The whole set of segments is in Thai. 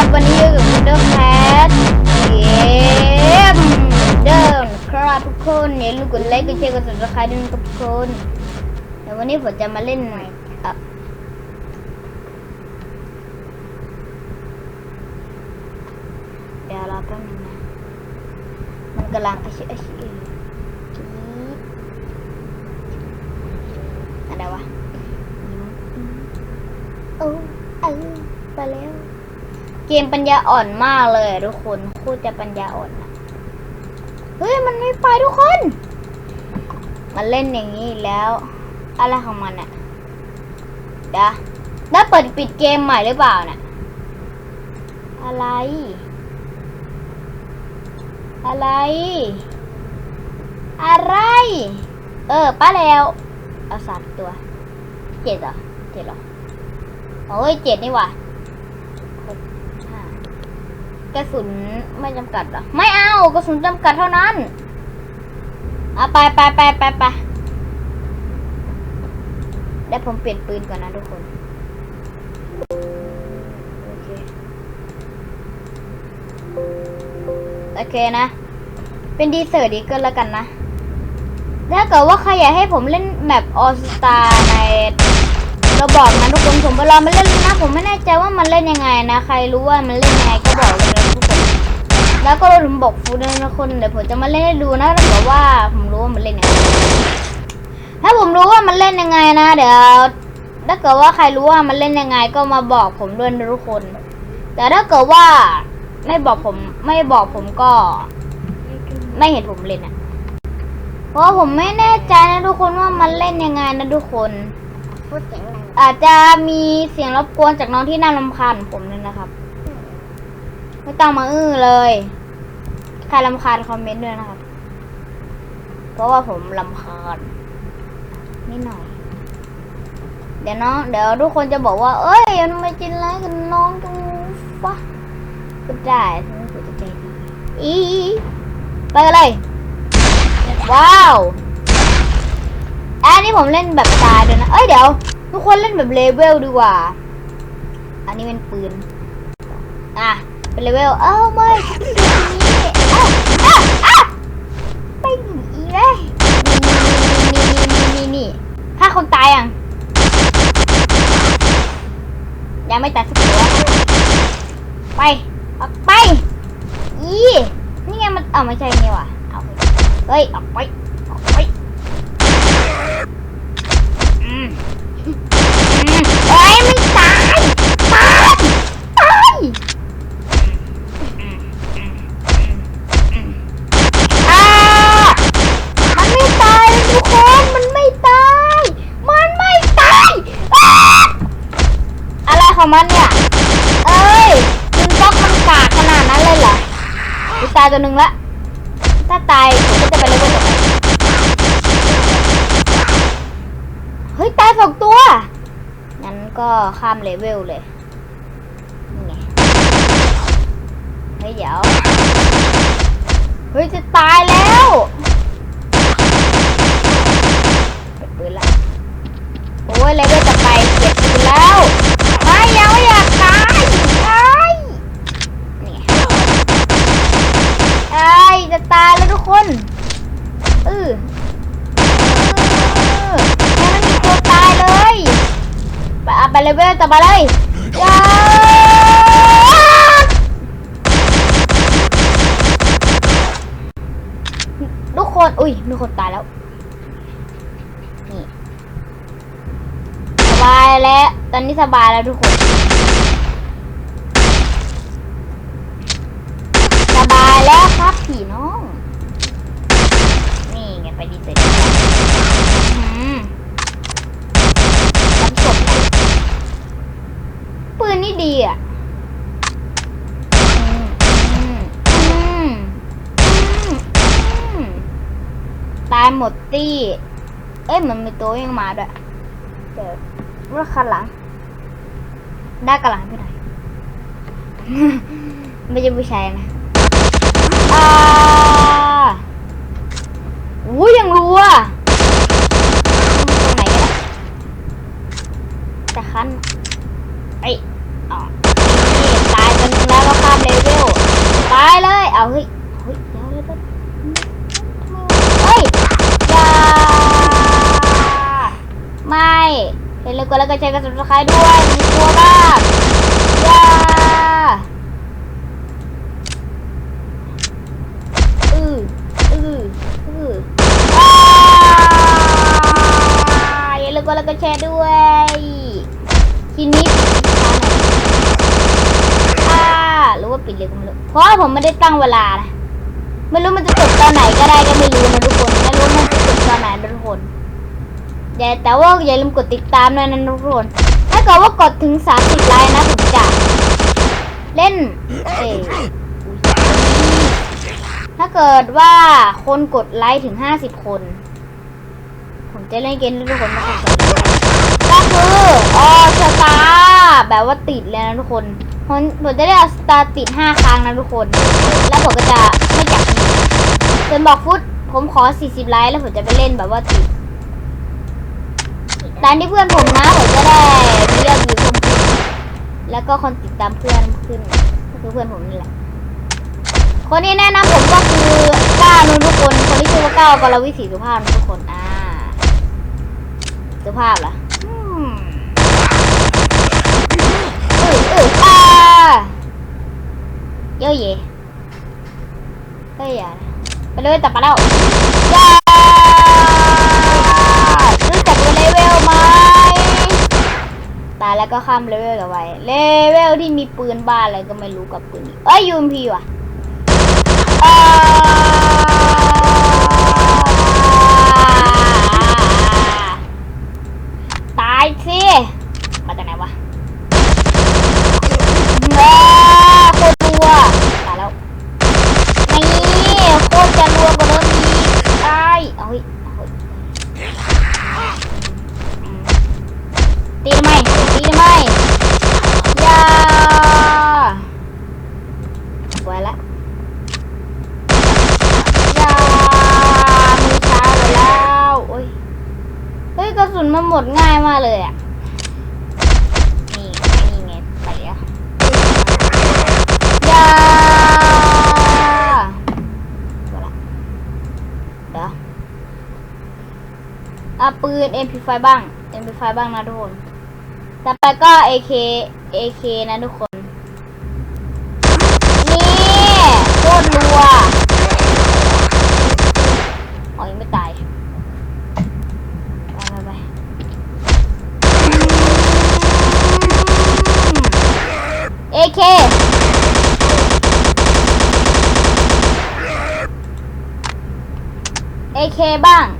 ครับ วันนี้อยู่กับคุณเดอร์แคทเกมเดิมครับทุกคนอย่าลืมกดไลค์กดแชร์กดติดตามด้วยทุกคนเดี๋ยววันนี้ผมจะมาเล่นเอ่อเดี๋ยวรอแป๊บนึงนะมันกำลังอาชิอาชิจี๊ดอะไรวะโอ้เออไปแล้ว เกมปัญญาอ่อนมากเลยทุกคนโคตรจะปัญญาอ่อนเฮ้ยมันไม่ไปทุกคน มันเล่นอย่างนี้แล้ว อะไรของมันอะเดี๋ยวได้เปิดปิดเกมใหม่หรือเปล่านี่ยอะไร อะไร อะไร เออป้าแล้ว เอาสามตัว เจ็ดเหรอเจ็ดเหรอโอ้ยเจ็ดนี่หว่ะ กระสุนไม่จำกัดเหรอ ไม่เอากระสุนจำกัดเท่านั้นเอาไปไปไปไปไปเดี๋ยวผมเปลี่ยนปืนก่อนนะทุกคนโอเคโอเคนะ เป็นดีเซอร์ดีเก็แล้วกันนะถ้าเกิดว่าใครอยากให้ผมเล่นแมปออสตาในเราบอกนะทุกคนผมไปรอมาเล่นนะ ผมไม่แน่ใจว่ามันเล่นยังไงนะ ใครรู้ว่ามันเล่นยังไงก็บอก แล้วก็ถึงบอกฟูด้วยนะคนเดี๋ยวผมจะมาเล่นให้ดูนะถ้าเกิดว่าผมรู้ว่ามันเล่นยังไงถ้าผมรู้ว่ามันเล่นยังไงนะ เดี๋ยวถ้าเกิดว่าใครรู้ว่ามันเล่นยังไงก็มาบอกผมด้วยนะทุกคน แต่ถ้าเกิดว่าไม่บอกผม ไม่บอกผมก็ ไม่เห็นผมเล่นอะ เพราะผมไม่แน่ใจนะทุกคนว่ามันเล่นยังไงนะทุกคนอาจจะมีเสียงรบกวนจากน้องที่น่ารำคาญผมนี่นะครับ ไม่ต้องมาอื้อเลยใครรำคาญคอมเมนต์ด้วยนะครับ เพราะว่าผมรำคาญนิดหน่อย เดี๋ยวน้อง เดี๋ยวทุกคนจะบอกว่า เอ้ยมันไม่จินไรกันน้องกันฟะก็ได้ทั้งหัวใจดีอีไปกันเลย ว้าวอันนี้ผมเล่นแบบตายด้วยนะ เอ้ยเดี๋ยว ทุกคนเล่นแบบเลเวลดีกว่า อันนี้เป็นปืน อะ เป็นเลเวลเอ้าไม่อะอะอะไปหนีอีกเลยนี่นี่นี่นี่นี่ถ้าคนตายยังยังไม่ตายสักตัวไปออกไปอีนี่ไงมันเอาไม่ใช่นี่ว่ะเอาเฮ้ยออกไปออกไปอืมอืมเอ้ยไม่ตายตายตายายตัวหนึ่งละ ถ้าตายก็จะไปเลยว่าต่อไปเฮ้ย ตายสองตัว งั้นก็ข้ามเลเวลเลยนี่ไงเฮ้ยเดี๋ยว เฮ้ย จะตายแล้วเปิดปืนละ โอ้ยเลเวลต่อไปเก็บปืนแล้ว ไม่ยังไม่อยากตายไอ้ยนี่ไงไอ้ยจะตายแล้วทุกคนเออ เออยังไม่มีตัวตายเลย ไป เอาไปเลเว้ยต่อไปเลยยาทุกคน อุ้ยมีคนตายแล้ว นี่สบายแล้ว ตอนนี้สบายแล้วทุกคน สบายแล้วครับผีน้อง นี่ไงไปดีเสร็จแล้วอืมรับศพปืนนี่ ดีอะตายหมดตี้ เอ้ยมันมีตัวยังมาด้วยเดี๋ยวรถคันหลัง ได้กระหลังไปไหนไม่ใช่ผู้ชายนะอ่าอู้ยังรู้อะตรงไหนกันอะแต่คันไอ้ยอ๋อ นี่ตายไปหนึ่งแล้วเอาเฮ้ยเฮ้ยเดี๋ยวเดี๋ยเดี๋ยวเฮ้ยอย่าไม่เห็นเลยกดแล้วก็ใช้กระสุนสไครด้วยมีกลัวมากอย่าอืออืออืออย่าลืมกดแล้วก็แชร์ด้วย ทีนี้ปิดช้าหน่อยอ่าหรือว่าปิด เพราะผมไม่ได้ตั้งเวลานะ ไม่รู้มันจะจบตอนไหนก็ได้ก็ไม่รู้นะทุกคน ไม่รู้มันจะจบตอนไหนนะทุกคนอย่าแต่ว่าอย่าลืมกดติดตามด้วยนะทุกคน ถ้าเกิดว่ากดถึง30ไลค์นะผมจะเล่น เอถ้าเกิดว่าคนกดไลค์ถึง50คน ผมจะเล่นเกมทุกคนนะครับก็คือออสตาแบบว่าติดเลยนะทุกคน ผมผมจะได้ออสตาติด5ครั้งนะทุกคน แล้วผมก็จะไม่จับจนบอกฟุตผมขอ 40 ไลค์แล้วผมจะไปเล่นแบบว่าติดตามที่เพื่อนผมนะผมจะได้มียอดวิวเพิ่มขึ้นแล้วก็คนติดตามเพื่อนขึ้นก็คือเพื่อนผมนี่แหละ คนที่แนะนำผมก็คือก้าวนุทุกคน คนที่ชื่อว่าก้าวกรวิถีสุภาพนะทุกคนอ่าสุภาพเหรออืมเออ เยอะเย่เฮ้ยอย่านะไปเลยตัดไปแล้วย่ารู้จักเลเวลไหมตายแล้วก็ข้ามเลเวลกันไปเลเวลที่มีปืนบ้าอะไรก็ไม่รู้กับปืนนี้เอ้ยยูมพีว่ะ อ่าตายสิ มาจากไหนวะเออโคตรรัวตายแล้วนี่โคตรจะรัวกว่าเดิมอีกตายเอาเฮ้ยเอาเฮ้ยอืม ตีทำไมตีทำไมยาไว้ละยามือช้าไปแล้วโอ้ยเฮ้ยกระสุนมันหมดง่ายมากเลยอะนี่นี่ไงไปอะยาเวลาเดี๋ยวเอาปืน MP5 บ้าง MP5 บ้างนะทุกคน ต่อไปก็ AK AK นะทุกคน นี่โคตรรัวอ๋อยังไม่ตาย ไปไปไปเอเคเอเคบ้าง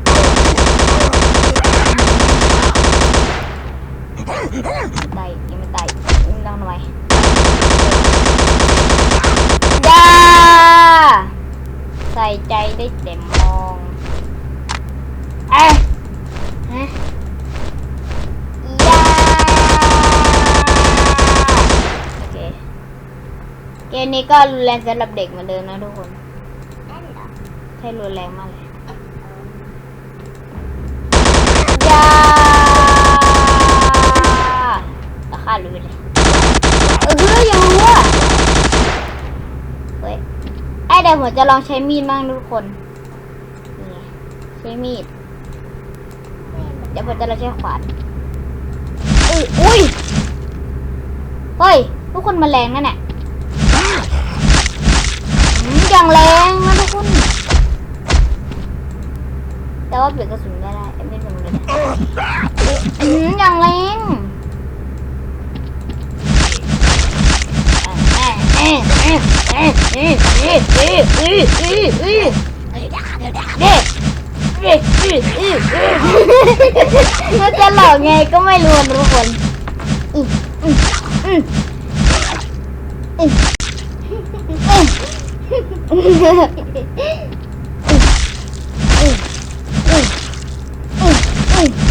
ตายยังไม่ตายยังไม่ต้องทำไมจ้าใส่ใจได้เต็มมองเอ๊ะฮะยาโอเคเกมนี้ก็รุนแรงสำหรับเด็กเหมือนเดิมนะทุกคนใช่รุนแรงมากเลยยา ราคารู้เลย เออเฮ้ยยังรู้อะเฮ้ยไอ้เดี๋ยวผมจะลองใช้มีดบ้างทุกคนนี่ใช้มีด เดี๋ยวผมจะลองใช้ขวานอุ้ยอุ้ยเฮ้ยทุกคนมาแรงนั่นแหละอืมอย่างแรงนะทุกคน แต่ว่าเปลี่ยนกระสุนไม่ได้ไม่เป็นไรอืมอย่างแรง มันจะหลอกไงก็ไม่รู้ทุกคนอื